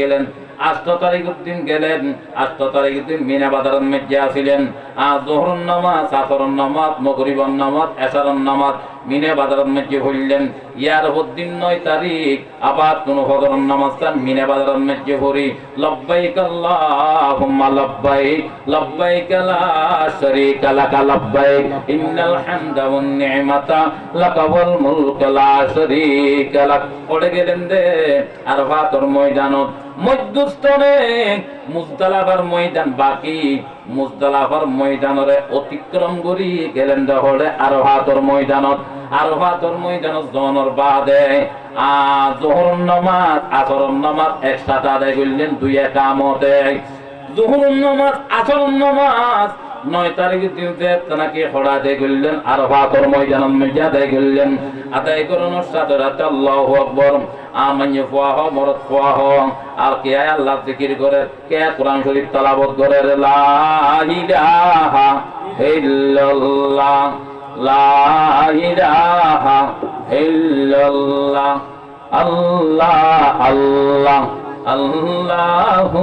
গেলেন। আষ্ট গেলেন, আষ্ট দিন মিনা বাজারের জোহরন নামাজ আসরন নামাজ এসারন নামাজ মিনে বাজারের মধ্যে হইলেন। ইয়ার দিন নয় তারিখ। আবার কোন ফজরন নামাজ তার মিনে বাজারের মধ্যে হরি লব্বাইক আল্লাহুম্মা লব্বাইক লব্বাইক লা শারীকা লাকা, লব্বাইক। ইন্নাল হামদা ওয়ান নি'মাতা, লাকা ওয়াল মুলক লা শারীকা লাক। পড়ে গেলেন দে আর ভাতর ময়দানত। মধ্যস্থনে মুজদালাফার ময়দান বাকি। মুজদালাফার ময়দানরে অতিক্রম করি গেলেন হলে আরও হাতর ময়দানত। আরও ভাতর ময়দানত জনর বাদে জোহর নমাজ আসরন নমাজ একসাথে আদায় করলেন দুই একামতে। জোহর নমাজ আসরন নামাজ নয় তারিখের দিনতে তাকে হড়া আদায় করলেন আর ভাতর ময়দান মধ্যে আদায় করলেন আদায় করানোর সাথে রাতে আল্লাহ আকবর। আমান্য ফুয়া হ মরদ ফুয়া হ আর কে আল্লাহ জিকির করে, কে কোরআন শরীফ তালাবত করে লা ইলাহা ইল্লাল্লাহ, লা ইলাহা ইল্লাল্লাহ আল্লাহ, আল্লাহু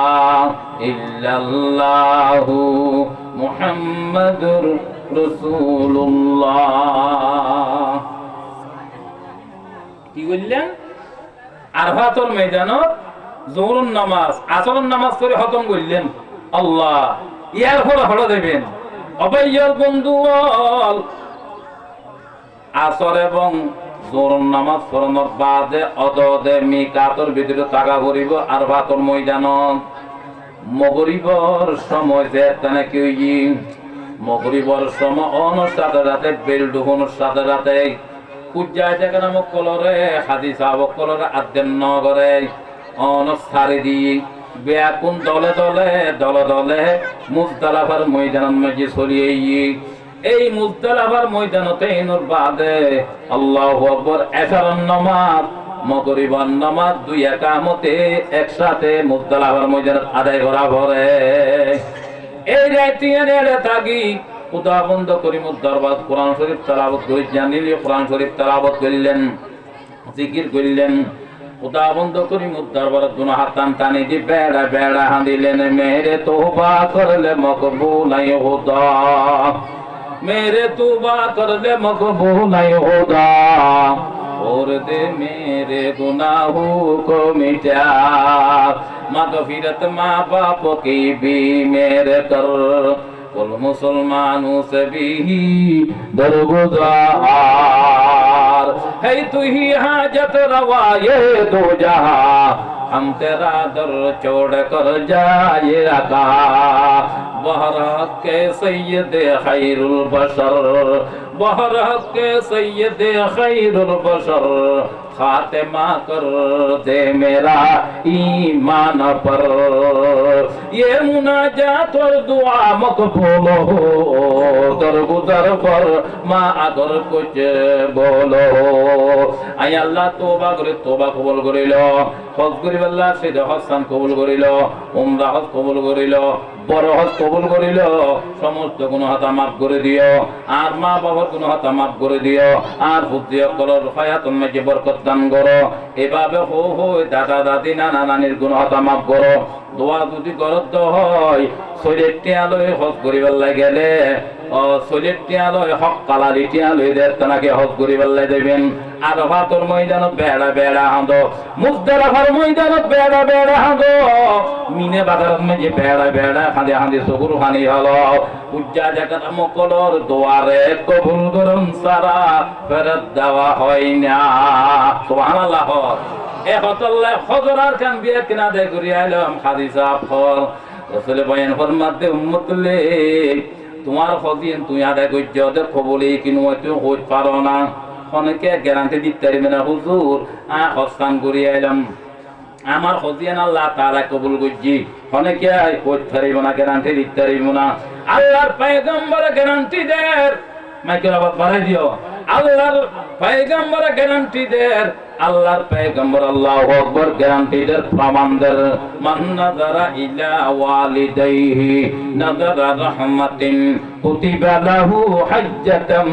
ইল্লাল্লাহু মুহাম্মাদুর রাসূলুল্লাহ। কি বললেন? আরফাতুল ময়দানত নামাজ আসরুন নামাজ করে খতম করলেন। আল্লাহ ইয়ার ফলে হলো দেবেন। অবৈয়র বন্ধু আসর এবং জোরন নামাজ পড়ানোর বাদে অদদে মিকাতর ভিতরে আর ভাতর ময়দানত। মগরিবর সময় যে তেনে কি মগরিবর সময় অনুসাতে রাতে বেল ডুবনের সাথে রাতে পূজায় থেকে নামক কলরে হাদি সাবক কলরে আদ্যেন নগরে অনস্থারে দি ব্যাকুন দলে দলে দলে দলে মুজদালাফার ময়দান মধ্যে ছড়িয়ে এই মুজদালাফার ময়দানতে ইনুর বাদে আল্লাহ আকবর এসারন নামাজ মগরিবন নামাজ দুই একামতে একসাথে মুজদালাফার ময়দানত আদায় করা পরে এই রাইতিয়ে নেড়ে থাকি, খুদা বন্ধ করি মুদ্দারবাদ কোরআন শরীফ তালাবত করে জানিলে কোরআন শরীফ তালাবত করিলেন, জিকির করিলেন, খুদা বন্ধ করি মুদ্দারবাদ দুনো হাত টান টানি দি বেড়া বেড়া হাঁদিলেন, মেরে তোবা করলে মকবুলাই হোদা। মেরে তোবা করলে মকবুলাই হোদা। और दे मेरे गुनाहों को मिटा मगफिरत माँ बाप की भी मेरे कर कुल मुसलमानों से भी दरगुजार है तू ही हाजत रवा ये दो जहां ہم تیرا در چھوڑ کر جائے عطا بہرحق کے سید خیر البشر بہرحق کے سید خیر البشر खातिमा कर दे मेरा ईमान पर ये मुनाजात और दुआ मकबूल हो दरगुदर पर माँ अगर कुछ बोलो আই আল্লাহ তোবা করে তোবা কবুল করিল হজ করিব আল্লাহ সেই হস্তান কবুল করিল উমরা হজ কবুল করিল বড় হজ কবুল করিল। সমস্ত কোনো হাতা মাফ করে দিও। আর মা বাবার কোনো হাতা মাফ করে দিও। আর বুদ্ধি কলর হায়াত তোমাকে বরকত দান করো। এভাবে হো হো, দাদা, দাদি, নানা, নানির গুণ হাতা, মাফ করো। দোয়া যদি করত হয়, শরীর টিয়ালয় হজ করিবার গেলে শরীর টিয়ালয় হক কালারি টিয়ালয় দেয় তাকে হজ করিবার দেবেন। আর ভাতর ময়দানত বেড়া বেড়া হাঁদো। মুজদারাফার ময়দানত বেড়া বেড়া হাঁদো। মিনে বাজারত মেজে বেড়া বেড়া হাঁদে হাঁদে চকুর হানি হলো। দোয়ারে কবুল হয় না। কান দে আইলাম তোমার হদিন তুই আদায় করছ ওদের খবরে কিনু হইতে না। অনেকে গ্যারান্টি দিতে পারবে হুজুর, আ হস্তান করিয়ে এলাম আমার হজিয়ান আল্লাহ তারা কবুল করছি। অনেকে করতে পারিব না, গ্যারান্টি দিতে পারিব না। আল্লাহর পায়গম্বর গ্যারান্টি দেয় মাইকেল আবার বাড়াই দিও। আল্লাহর পায়গম্বর গ্যারান্টি দের আল্লাহর পায়গম্বর আল্লাহ আকবর গ্যারান্টি দের প্রমাণ দের মান নাযারা ইলা ওয়ালিদাইহি নাযারা রাহমাতিন কুতিবা লাহু হাজ্জাতাম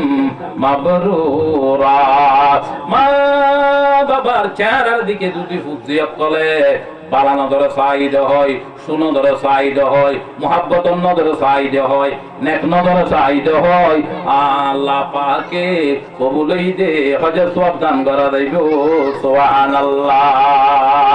মাবরুরা। মা বাবার চেহারার দিকে যদি ফুজিয়াত করে। বালা নজরে সাইদ হয় সুনো ধরে সাইদ হয়, মোহাব্বত নজরে সাইদ হয়, নেক নজরে সাইদ হয়। আল্লাহ পাকে কবুলই দে হজর সব দান করা দেব সুবহানাল্লাহ।